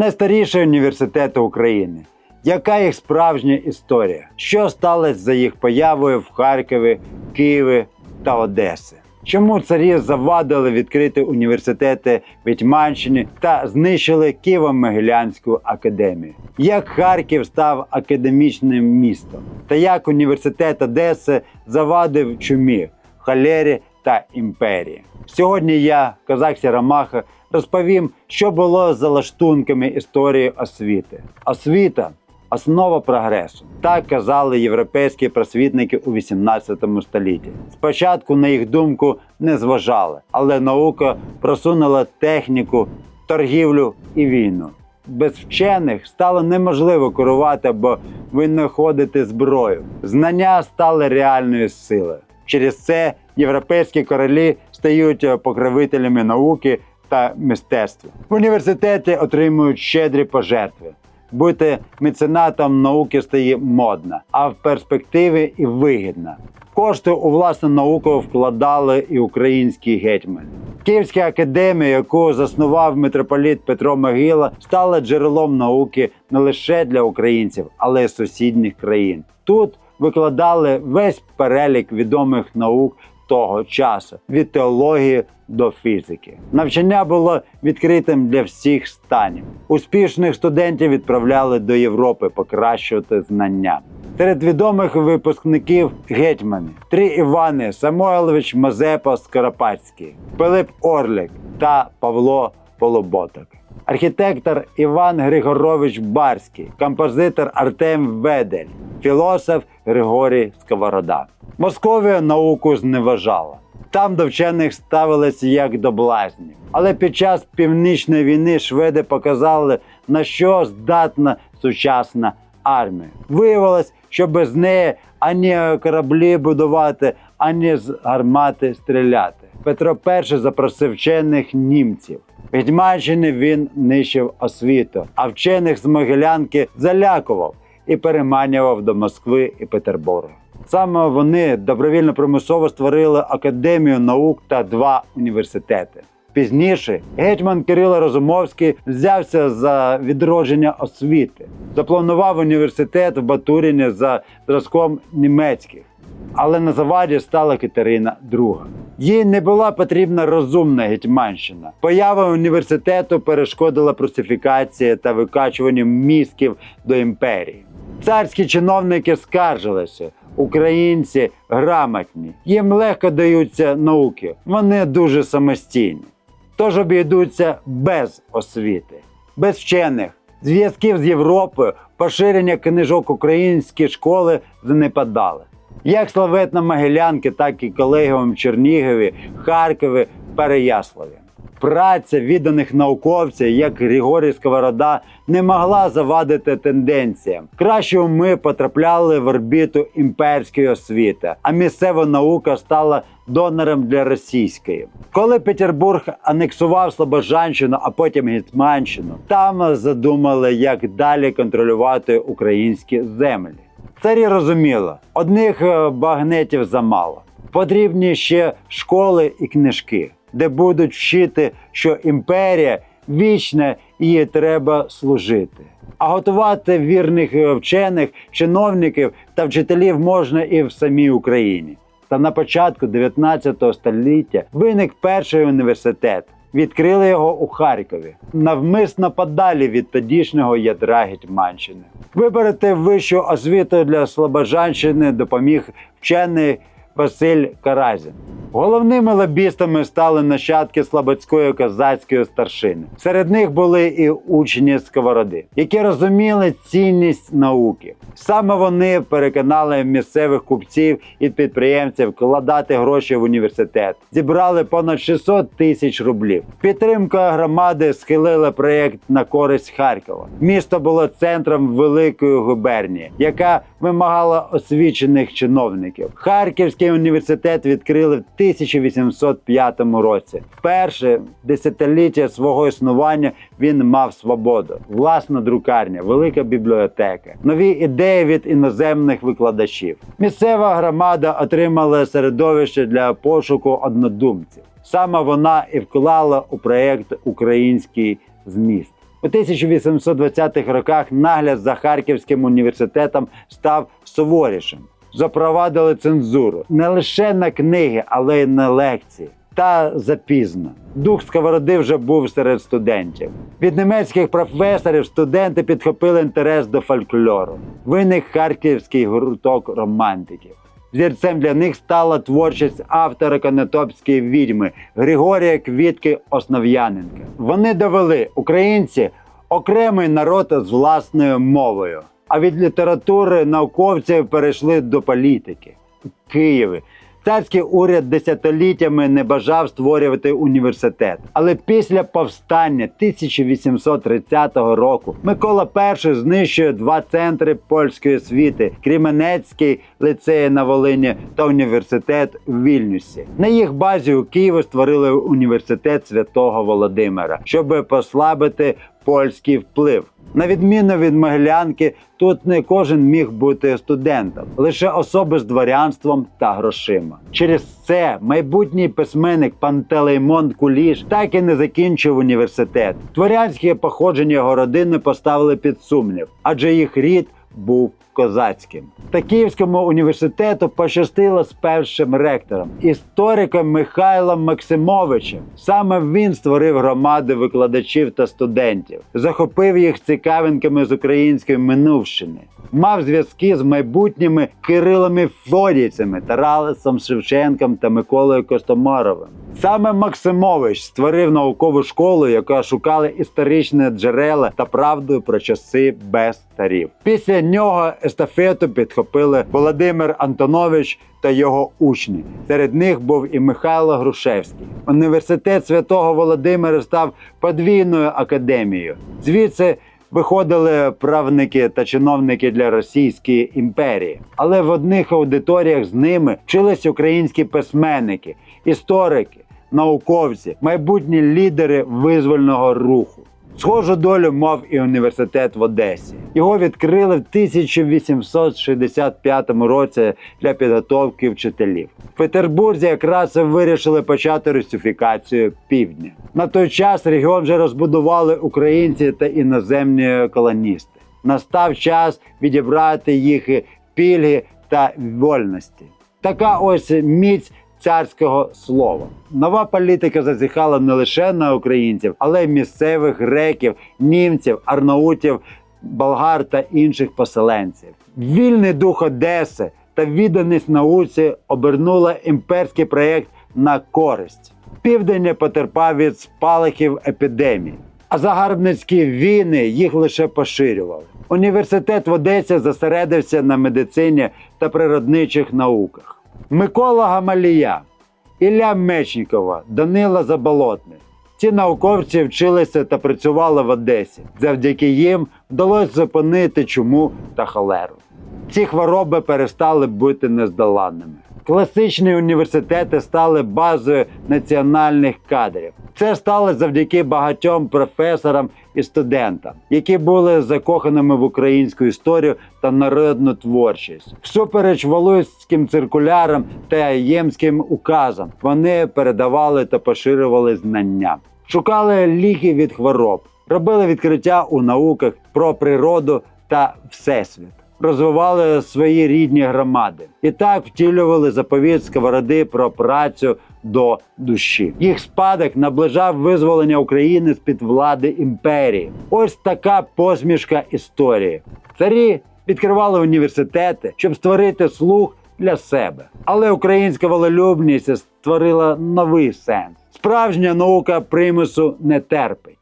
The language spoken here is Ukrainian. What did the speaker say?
найстаріші університети України. Яка їх справжня історія? Що сталося за їх появою в Харкові, Києві та Одесі? Чому царі завадили відкрити університети в Гетьманщині та знищили Києво-Могилянську академію? Як Харків став академічним містом? Та як університет Одеси завадив чумі, холері та імперії? Сьогодні я, козак Сірамаха, розповім, що було за лаштунками історії освіти. Освіта основа прогресу. Так казали європейські просвітники у 18 столітті. Спочатку, на їх думку, не зважали, але наука просунула техніку, торгівлю і війну. Без вчених стало неможливо керувати або винаходити зброю. Знання стали реальною силою. Через це європейські королі стають е, покровителями науки та мистецтва. В університеті отримують щедрі пожертви. Бути меценатом науки стає модно, а в перспективі і вигідно. Кошти у власну науку вкладали і українські гетьмани. Київська академія, яку заснував митрополіт Петро Могила, стала джерелом науки не лише для українців, але й сусідніх країн. Тут викладали весь перелік відомих наук того часу від теології до фізики. Навчання було відкритим для всіх станів. Успішних студентів відправляли до Європи покращувати знання. Серед відомих випускників гетьмани три Івани Самойлович Мазепа Скоропадський, Пилип Орлік та Павло Полуботок. Архітектор Іван Григорович Барський, композитор Артем Ведель, філософ Григорій Сковорода. Московія науку зневажала. Там до вчених ставилися як до блазнів. Але під час північної війни шведи показали, на що здатна сучасна армія. Виявилось, що без неї ані кораблі будувати, ані з гармати стріляти. Петро І запросив вчених німців. В Гетьманщині він нищив освіту, а вчених з Могилянки залякував і переманював до Москви і Петербурга. Саме вони добровільно примусово створили академію наук та два університети. Пізніше гетьман Кирило Розумовський взявся за відродження освіти, запланував університет в Батуріні за зразком німецьких. Але на заваді стала Катерина II. Їй не була потрібна розумна гетьманщина. Поява університету перешкодила прусифікації та викачуванню мізків до імперії. Царські чиновники скаржилися. Українці грамотні, їм легко даються науки, вони дуже самостійні. Тож обійдуться без освіти, без вчених, зв'язків з Європою, поширення книжок українські школи занепадали. Як славетна Могилянки, так і колегіум Чернігові, Харкові, Переяславі. Праця відданих науковців, як Григорій Сковорода, не могла завадити тенденціям. Кращі уми потрапляли в орбіту імперської освіти, а місцева наука стала донором для російської. Коли Петербург анексував Слобожанщину, а потім Гетьманщину, там задумали, як далі контролювати українські землі. Царі розуміло, одних е, багнетів замало. Потрібні ще школи і книжки, де будуть вчити, що імперія вічна їй треба служити. А готувати вірних е, вчених, чиновників та вчителів можна і в самій Україні. Та на початку 19 століття виник перший університет. Відкрили його у Харкові, навмисно подалі від тодішнього ядра Гетьманщини. Вибрати вищу освіту для Слобожанщини допоміг вчений Василь Каразін. Головними лобістами стали нащадки Слободської козацької старшини. Серед них були і учні сковороди, які розуміли цінність науки. Саме вони переконали місцевих купців і підприємців вкладати гроші в університет. Зібрали понад 600 тисяч рублів. Підтримка громади схилила проєкт на користь Харкова. Місто було центром великої губернії, яка вимагала освічених чиновників. Харківський університет відкрили в 1805 році. Перше десятиліття свого існування він мав свободу, власна друкарня, велика бібліотека, нові ідеї від іноземних викладачів. Місцева громада отримала середовище для пошуку однодумців. Саме вона і вклала у проєкт український зміст. У 1820-х роках нагляд за Харківським університетом став суворішим. Запровадили цензуру не лише на книги, але й на лекції. Та запізно. Дух сковороди вже був серед студентів. Від німецьких професорів студенти підхопили інтерес до фольклору. Виник харківський гурток романтиків. Зірцем для них стала творчість автора Конотопської відьми Григорія Квітки Основ'яненка. Вони довели українці окремий народ з власною мовою. А від літератури науковці перейшли до політики. Києві царський уряд десятиліттями не бажав створювати університет. Але після повстання 1830 року Микола І знищує два центри польської освіти: Кріменецький ліцей на Волині та університет у Вільнюсі. На їх базі у Києві створили університет святого Володимира, щоб послабити польський вплив. На відміну від Могилянки, тут не кожен міг бути студентом, лише особи з дворянством та грошима. Через це майбутній письменник Пантелеймон Куліш так і не закінчив університет. Дворянське походження його родини поставили під сумнів, адже їх рід був козацьким. Та Київському університету пощастило з першим ректором, істориком Михайлом Максимовичем. Саме він створив громади викладачів та студентів, захопив їх цікавинками з української минувщини. Мав зв'язки з майбутніми Кирилами Флорійцями, Тарасом Шевченком та Миколою Костомаровим. Саме Максимович створив наукову школу, яка шукала історичні джерела та правду про часи без царів. Після нього естафету підхопили Володимир Антонович та його учні. Серед них був і Михайло Грушевський. Університет святого Володимира став подвійною академією. Звідси виходили правники та чиновники для Російської імперії. Але в одних аудиторіях з ними вчились українські письменники, історики, науковці, майбутні лідери визвольного руху. Схожу долю мав і університет в Одесі. Його відкрили в 1865 році для підготовки вчителів. В Петербурзі якраз вирішили почати русифікацію півдня. На той час регіон вже розбудували українці та іноземні колоністи. Настав час відібрати їх пільги та вольності. Така ось міць царського слова. Нова політика зазіхала не лише на українців, але й місцевих греків, німців, арнаутів, болгар та інших поселенців. Вільний дух Одеси та відданість науці обернула імперський проєкт на користь. Південь не потерпав від спалахів епідемії, а загарбницькі війни їх лише поширювали. Університет в Одесі зосередився на медицині та природничих науках. Микола Гамалія, Ілля Мечнікова, Данила Заболотний. Ці науковці вчилися та працювали в Одесі. Завдяки їм вдалося зупинити чуму та холеру. Ці хвороби перестали бути нездоланними. Класичні університети стали базою національних кадрів. Це стало завдяки багатьом професорам і студентам, які були закоханими в українську історію та народну творчість. Всупереч волоським циркулярам та ємським указам вони передавали та поширювали знання, шукали ліки від хвороб, робили відкриття у науках про природу та всесвіт розвивали свої рідні громади і так втілювали заповіт сковороди про працю до душі. Їх спадок наближав визволення України з під влади імперії. Ось така посмішка історії. Царі відкривали університети, щоб створити слух для себе. Але українська волелюбність створила новий сенс. Справжня наука примусу не терпить.